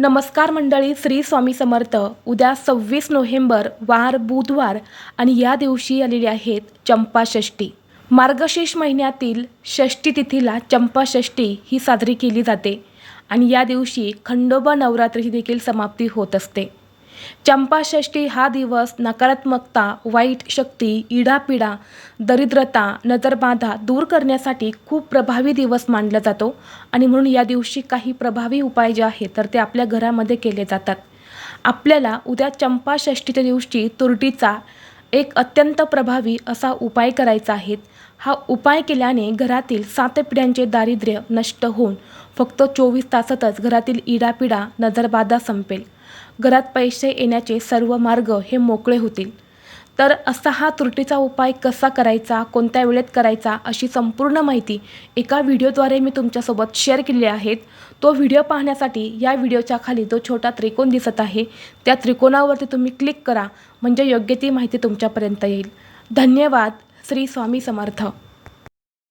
नमस्कार मंडळी श्री स्वामी समर्थ. उद्या सव्वीस नोव्हेंबर वार बुधवार आणि या दिवशी आलेली आहेत चंपाषष्ठी मार्गशीर्ष महिन्यातील षष्ठी तिथीला चंपाषष्ठी ही साजरी केली जाते आणि या दिवशी खंडोबा नवरात्रीची देखील समाप्ती होत असते. चंपाषष्ठी हा दिवस नकारात्मकता वाईट शक्ती इडापिडा दरिद्रता नजरबाधा दूर करण्यासाठी खूप प्रभावी दिवस मानला जातो आणि म्हणून या दिवशी काही प्रभावी उपाय जे आहेत तर ते आपल्या घरामध्ये केले जातात. आपल्याला उद्या चंपाषष्ठीच्या दिवशी तुरटीचा एक अत्यंत प्रभावी असा उपाय करायचा आहे. हा उपाय केल्याने घरातील सात पिढ्यांचे दारिद्र्य नष्ट होऊन फक्त चोवीस तासातच घरातील इडापिडा नजरबाधा संपेल. घरात पैसे येण्याचे सर्व मार्ग हे मोकळे होतील. तर असा हा त्रुटीचा उपाय कसा करायचा कोणत्या वेळेत करायचा अशी संपूर्ण माहिती एका व्हिडिओद्वारे मी तुमच्यासोबत शेअर केली आहेत. तो व्हिडिओ पाहण्यासाठी या व्हिडिओच्या खाली जो छोटा त्रिकोण दिसत आहे त्या त्रिकोणावरती तुम्ही क्लिक करा म्हणजे योग्य ती माहिती तुमच्यापर्यंत येईल. धन्यवाद. श्री स्वामी समर्थ.